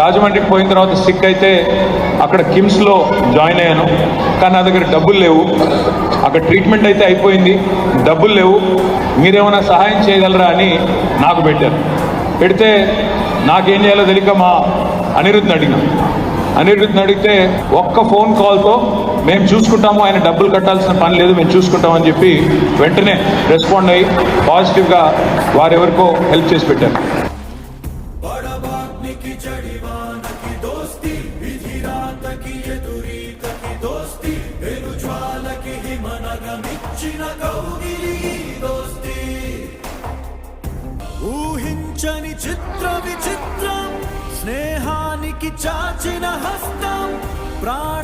రాజమండ్రికి పోయిన తర్వాత సిక్ అయితే అక్కడ కిమ్స్లో జాయిన్ అయ్యాను. కానీ నా దగ్గర డబ్బులు లేవు. అక్కడ ట్రీట్మెంట్ అయితే అయిపోయింది. డబ్బులు లేవు. మీరేమైనా సహాయం చేయగలరా అని నాకు పెట్టారు. పెడితే నాకేం చేయాలో తెలియక మా అనిరుద్ధిని అడిగిన. అనిరుద్ధిని అడిగితే ఒక్క ఫోన్ కాల్తో మేము చూసుకుంటాము ఆయన డబ్బులు కట్టాల్సిన పని లేదు మేము చూసుకుంటామని చెప్పి వెంటనే రెస్పాండ్ అయ్యి పాజిటివ్గా వారెవరికో హెల్ప్ చేసి పెట్టారు. బడబాగ్నికి జడివానకి దోస్తి విధిరాతకి ఎదురీతకి దోస్తి వెలుజ్వాలకి హిమనగమిచ్చిన కౌగిలి దోస్తి ఊహించని చిత్ర విచిత్రం స్నేహానికి చాచిన హస్తం ప్రాణ